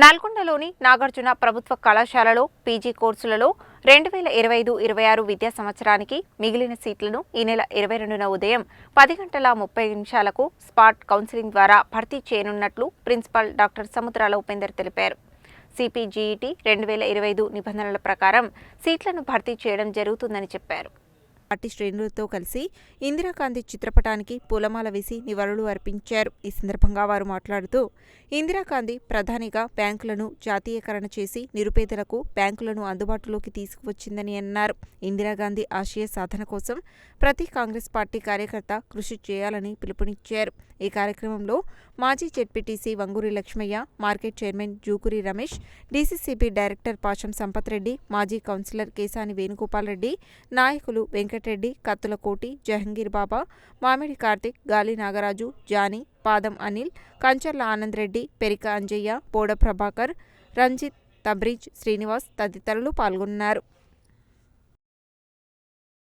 నల్గొండలోని నాగార్జున ప్రభుత్వ కళాశాలలో పీజీ కోర్సులలో రెండు వేల ఇరవై ఐదు ఇరవై ఆరు విద్యా సంవత్సరానికి మిగిలిన సీట్లను ఈ నెల ఇరవై రెండున ఉదయం పది గంటల ముప్పై నిమిషాలకు స్పాట్ కౌన్సిలింగ్ ద్వారా భర్తీ చేయనున్నట్లు ప్రిన్సిపాల్ డాక్టర్ సముద్రాల ఉపేందర్ తెలిపారు. సిపిజీఈటీ రెండు వేల ఇరవై ఐదు నిబంధనల ప్రకారం సీట్లను భర్తీ చేయడం జరుగుతుందని చెప్పారు. పార్టీ శ్రేణులతో కలిసి ఇందిరాగాంధీ చిత్రపటానికి పూలమాల వేసి నివాళులు అర్పించారు. ఈ సందర్భంగా వారు మాట్లాడుతూ ఇందిరాగాంధీ ప్రధానిగా బ్యాంకులను జాతీయకరణ చేసి నిరుపేదలకు బ్యాంకులను అందుబాటులోకి తీసుకువచ్చిందని అన్నారు. ఇందిరాగాంధీ ఆశయ సాధన కోసం ప్రతి కాంగ్రెస్ పార్టీ కార్యకర్త కృషి చేయాలని పిలుపునిచ్చారు. ఈ కార్యక్రమంలో మాజీ ZPTC Vanguri Lakshmaiah market chairman Jukuri Ramesh DCCB director Pasham Sampath Reddy మాజీ కౌన్సిలర్ కేసాని వేణుగోపాల్ రెడ్డి నాయకులు వెంకట రెడ్డి కత్తులకోటి జహంగీర్ బాబా మామిడి కార్తిక్ గాలి నాగరాజు జానీ పాదం అనిల్ కంచర్ల ఆనంద్ రెడ్డి పెరిక అంజయ్య బోడ ప్రభాకర్ రంజిత్ తబ్రిజ్ శ్రీనివాస్ తదితరులు పాల్గొన్నారు.